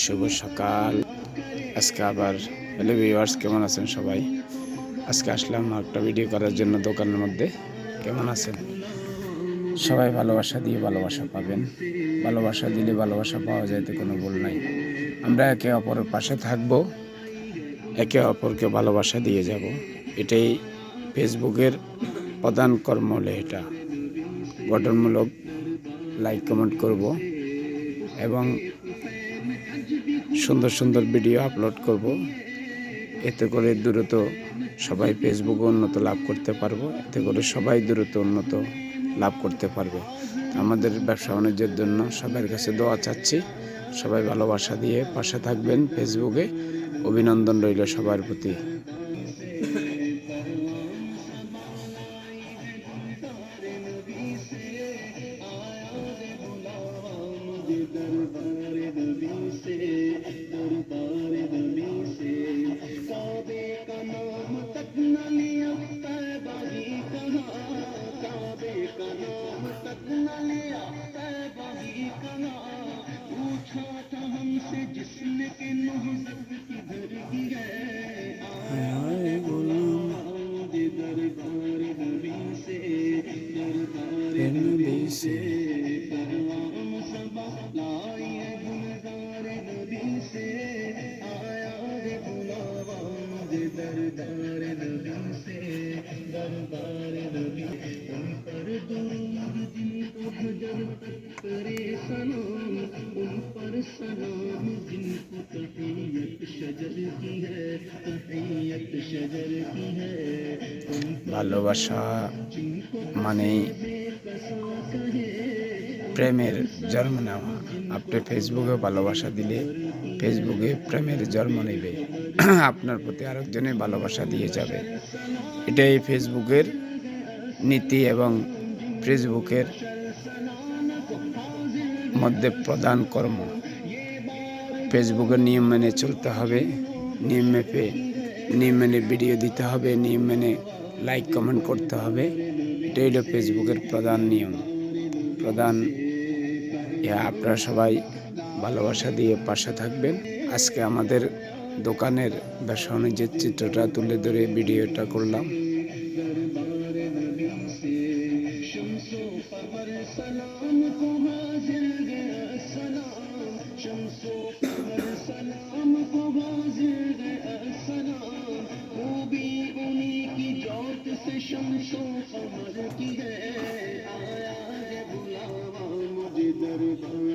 শুভ সকাল। আজকে আবার হ্যালো ভিউয়ার্স কেমন আছেন সবাই? আজকে আসলাম একটা ভিডিও করার জন্য দোকানের মধ্যে। কেমন আছেন? সবাই ভালোবাসা দিয়ে ভালোবাসা পাবেন। ভালোবাসা দিলে ভালোবাসা পাওয়া যাইতে কোনো ভুল নাই। আমরা একে অপরের পাশে থাকব, একে অপরকে ভালোবাসা দিয়ে যাব। এটাই ফেসবুকের প্রধান কর্ম হলো এটা। গঠনমূলক লাইক কমেন্ট করব এবং সুন্দর সুন্দর ভিডিও আপলোড করব। এতে করে দ্রুত সবাই ফেসবুকে উন্নত লাভ করতে পারব। এতে করে সবাই দ্রুত উন্নত লাভ করতে পারবে। আমাদের ব্যবসা বাণিজ্যের জন্য সবার কাছে দোয়া চাচ্ছি। সবাই ভালোবাসা দিয়ে পাশে থাকবেন ফেসবুকে অভিনন্দন রইল সবার প্রতি। दरबार नबी से दरबार नबी से। काबे का नाम तक न लिया तैबा ही कहा? काबे का नाम तक न लिया तैबा ही कहा? पूछा था हमसे जिसने के नहजत किधर की है? आए गुलाम दरबार नबी से दरबार नबी से। परवाम सबा ভালোবাসা মানে প্রেমের জন্ম নেওয়া। আপনি ফেসবুকে ভালোবাসা দিলে ফেসবুকে প্রেমের জন্ম নেবে। আপনার প্রতি আরেকজনে ভালোবাসা দিয়ে যাবে। এটাই ফেসবুকের নীতি এবং ফেসবুকের মধ্যে প্রধান কর্ম। ফেসবুকের নিয়ম মেনে চলতে হবে, নিয়ম মেপে, নিয়ম মেনে ভিডিও দিতে হবে, নিয়ম মেনে লাইক, কমেন্ট করতে হবে। এটাই হলো ফেসবুকের প্রধান নিয়ম। প্রধান আপনারা সবাই ভালোবাসা দিয়ে পাশে থাকবেন। আজকে আমাদের দোকানের ব্যবসা বাণিজ্যের চিত্রটা তুলে ধরে ভিডিওটা করলাম। شمس پر سلام کو حاضر گیا سلام شمس پر سلام کو حاضر گیا سلام وہ بھی انہیں کی جوت سے شمس و کی ہے۔ آیا ہے بلاوا مجھے دربار